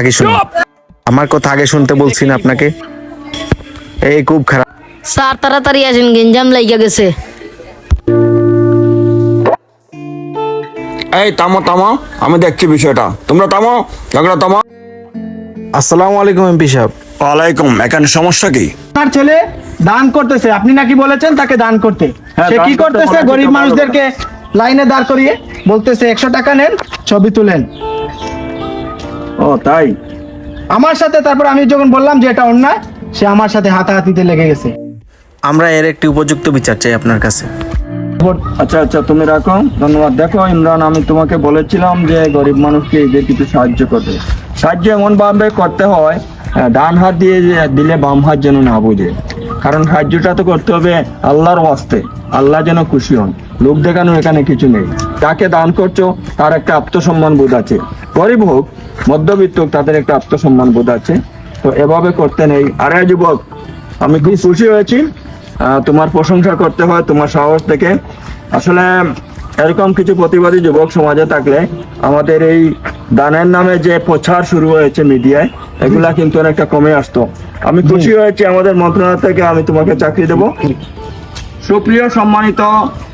আগে শুনুন। আমার কথা আগে শুনতে বলছি না আপনাকে। এই খুব খারাপ। স্যার তাড়াতাড়ি আসেন গেঞ্জাম লাইগা গেছে। এই থামো থামো। আমি দেখছি বিষয়টা। তোমরা থামো ঝগড়া থামো। আসসালামু আলাইকুম এমপি সাহেব। ওয়ালাইকুম এখানে সমস্যা কি? আপনার ছেলে দান করতেছে। আপনি নাকি বলেছেন তাকে দান করতে। হ্যাঁ, সে কি করতেছে? গরিব মানুষদেরকে লাইনে দাঁড় করিয়ে বলতেছে একশো টাকা নেন ছবি তুলেন। ও তাই? আমার সাথে তারপর আমি যখন বললাম যে এটা অন্যায় সে আমার সাথে হাতাহাতিতে লেগে গেছে। আমরা এর একটি উপযুক্ত বিচার চাই আপনার কাছে। আচ্ছা আচ্ছা তুমি রাখো। ধন্যবাদ। দেখো ইমরান আমি তোমাকে বলেছিলাম যে গরিব মানুষকে এদের কিছু সাহায্য করতে সাহায্য এমন ভাবে করতে হয় ডান হাত দিয়ে দিলে বাম হাত যেন না বুঝে। কারণ সাহায্যটা তো করতে হবে আল্লাহর ওয়াস্তে। আল্লাহ যেন খুশি হন। লোক দেখানো এখানে কিছু নেই। যাকে দান করছ তার একটা আত্মসম্মান বোধ আছে। গরিব হোক মধ্যবিত্ত তাদের একটা আত্মসম্মান বোধ আছে। তো এভাবে করতে নেই আরে যুবক। আমি খুব খুশি হয়েছি। তোমার প্রশংসা করতে হয়, তোমার সাহস থেকে। আসলে এরকম কিছু প্রতিবাদী যুবক সমাজে থাকলে আমাদের এই দানের নামে যে প্রচার শুরু হয়েছে মিডিয়ায়, এগুলা কিন্তু অনেকটা কমে আসতো। আমি খুশি হয়েছি, আমাদের মন্ত্রণালয় থেকে আমি তোমাকে চাকরি দেবো। সুপ্রিয় সম্মানিত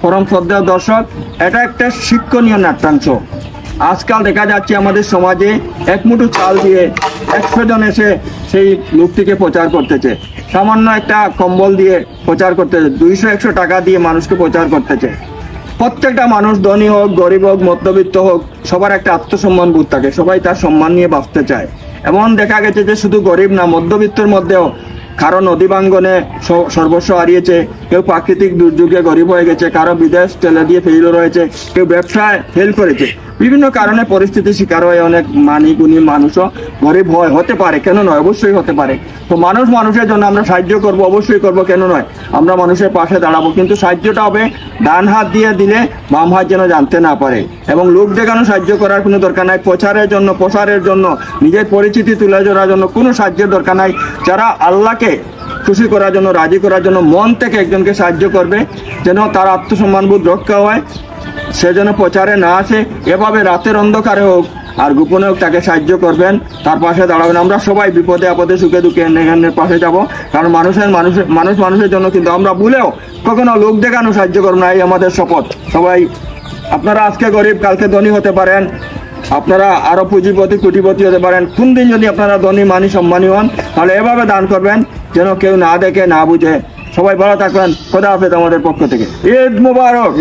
পরম শ্রদ্ধেয় দর্শক, এটা একটা শিক্ষণীয় নাট্যাংশ। আজকাল দেখা যাচ্ছে আমাদের সমাজে এক মুঠো চাল দিয়ে একশো জন এসে সেই লোকটিকে প্রচার করতেছে। সামান্য একটা কম্বল দিয়ে প্রচার করতেছে, দুইশো একশো টাকা দিয়ে মানুষকে প্রচার করতেছে। প্রত্যেকটা মানুষ ধনী হোক, গরিব হোক, মধ্যবিত্ত হোক, সবার একটা আত্মসম্মান বোধ থাকে, সবাই তার সম্মান নিয়ে বাঁচতে চায়। এমন দেখা গেছে যে শুধু গরিব না, মধ্যবিত্তর মধ্যেও কারও নদী বাঙ্গনে সর্বস্ব হারিয়েছে, কেউ প্রাকৃতিক দুর্যোগে গরিব হয়ে গেছে, কারও বিদেশ টেলে দিয়ে ফেল রয়েছে, কেউ ব্যবসায় ফেল করেছে। বিভিন্ন কারণে পরিস্থিতির শিকার হয়ে অনেক মানি গুণী মানুষও গরিব হয়, হতে পারে, কেন নয়? অবশ্যই হতে পারে। তো মানুষ মানুষের জন্য আমরা সাহায্য করব, অবশ্যই করব, কেন নয়? আমরা মানুষের পাশে দাঁড়াবো, কিন্তু সাহায্যটা হবে ডান হাত দিয়ে দিলে বাম হাত যেন জানতে না পারে এবং লোক দেখানো সাহায্য করার কোনো দরকার নাই, প্রচারের জন্য, প্রসারের জন্য, নিজের পরিচিতি তুলে ধরার জন্য কোনো সাহায্যের দরকার নাই। যারা আল্লাহকে খুশি করার জন্য, রাজি করার জন্য মন থেকে একজনকে সাহায্য করবে, যেন তার আত্মসম্মানবোধ রক্ষা হয়। সে যেন প্রচারে না আসে, এভাবে রাতের অন্ধকারে হোক আর গোপনে হোক তাকে সাহায্য করবেন, তার পাশে দাঁড়াবেন। আমরা সবাই বিপদে আপদে সুখে দুঃখে এখানের পাশে যাব, কারণ মানুষের মানুষের মানুষ মানুষের জন্য কিন্তু আমরা ভুলেও কখনো লোক দেখানো সাহায্য করব না, এই আমাদের শপথ। সবাই, আপনারা আজকে গরিব, কালকে ধনী হতে পারেন। আপনারা আরও পুঁজিপতি, কোটিপতি হতে পারেন। কোন দিন যদি আপনারা ধনী, মানি, সম্মানী হন, তাহলে এভাবে দান করবেন, যেন কেউ না দেখে, না বুঝে। সবাই ভালো থাকবেন। খোদা হাফেজ আমাদের পক্ষ থেকে। ঈদ মুবারক!